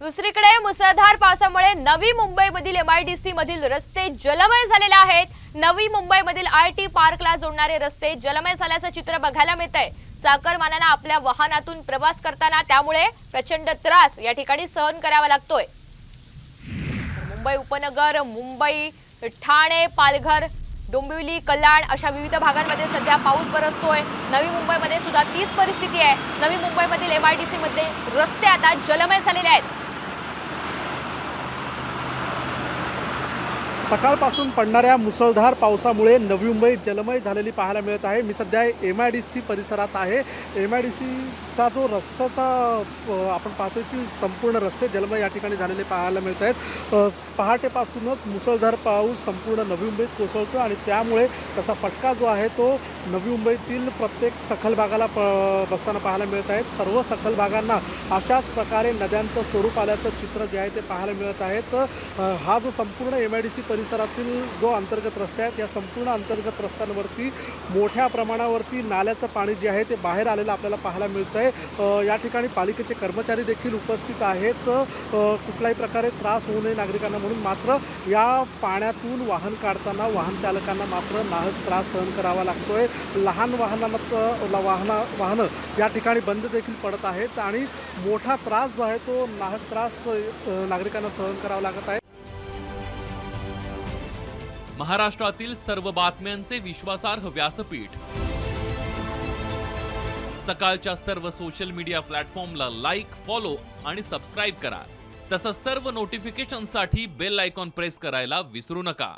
दुसरीकडे मुसळधार पावसामुळे नवी मुंबईमधील एमआयडीसी मधील रस्ते जलमय झालेले आहेत. नवी मुंबईमधील आय टी पार्कला जोडणारे रस्ते जलमय झाल्याचं चित्र बघायला मिळत आहे चाकरमानांना आपल्या वाहनातून प्रवास करताना त्यामुळे प्रचंड त्रास या ठिकाणी सहन करावा लागतोय. मुंबई उपनगर मुंबई ठाणे पालघर डोंबिवली कल्याण अशा विविध भागांमध्ये सध्या पाऊस बरसतोय. नवी मुंबईमध्ये सुद्धा तीच परिस्थिती आहे. नवी मुंबईमधील एमआयडीसी मधले रस्ते आता जलमय झालेले आहेत. सकाळपासून पडणाऱ्या मुसळधार पावसामुळे नवी मुंबई जलमय झालेली पाहायला मिळत आहे. मी सध्या एम आय डी सी परिसरात आहे. एम आय डी सीचा जो रस्त्याचा आपण पाहतोय की संपूर्ण रस्ते जलमय या ठिकाणी झालेले पाहायला मिळत आहेत. पहाटेपासूनच मुसळधार पाऊस संपूर्ण नवी मुंबईत कोसळतो आणि त्यामुळे त्याचा फटका जो आहे तो नवी मुंबईतील प्रत्येक सखल भागाला प बसताना पाहायला मिळत आहेत. सर्व सखल भागांना अशाच प्रकारे नद्यांचं स्वरूप आल्याचं चित्र जे आहे ते पाहायला मिळत आहेत. हा जो संपूर्ण एम आय डी सी परिसरातील जो अंतर्गत रस्ते आहेत या संपूर्ण अंतर्गत रस्त्यांवरती मोठ्या प्रमाणावरती नाल्याचं पाणी जे आहे ते बाहेर आलेलं आपल्याला पाहायला मिळतं आहे. या ठिकाणी पालिकेचे कर्मचारी देखील उपस्थित आहेत. कुठल्याही प्रकारे त्रास होऊ नये नागरिकांना म्हणून मात्र या पाण्यातून वाहन काढताना वाहन चालकांना मात्र नाहक त्रास सहन करावा लागतो आहे लहान वाहनांना वाहना वाहनं या ठिकाणी बंद देखील पडत आहेत आणि मोठा त्रास जो आहे तो नाहक त्रास नागरिकांना सहन करावा लागत आहे. महाराष्ट्रातील सर्व बातम्यांचे विश्वासार्ह व्यासपीठ. सकाळच्या सर्व सोशल मीडिया प्लॅटफॉर्मला लाईक फॉलो आणि सबस्क्राईब करा. तसंच सर्व नोटिफिकेशनसाठी बेल आयकॉन प्रेस करायला विसरू नका.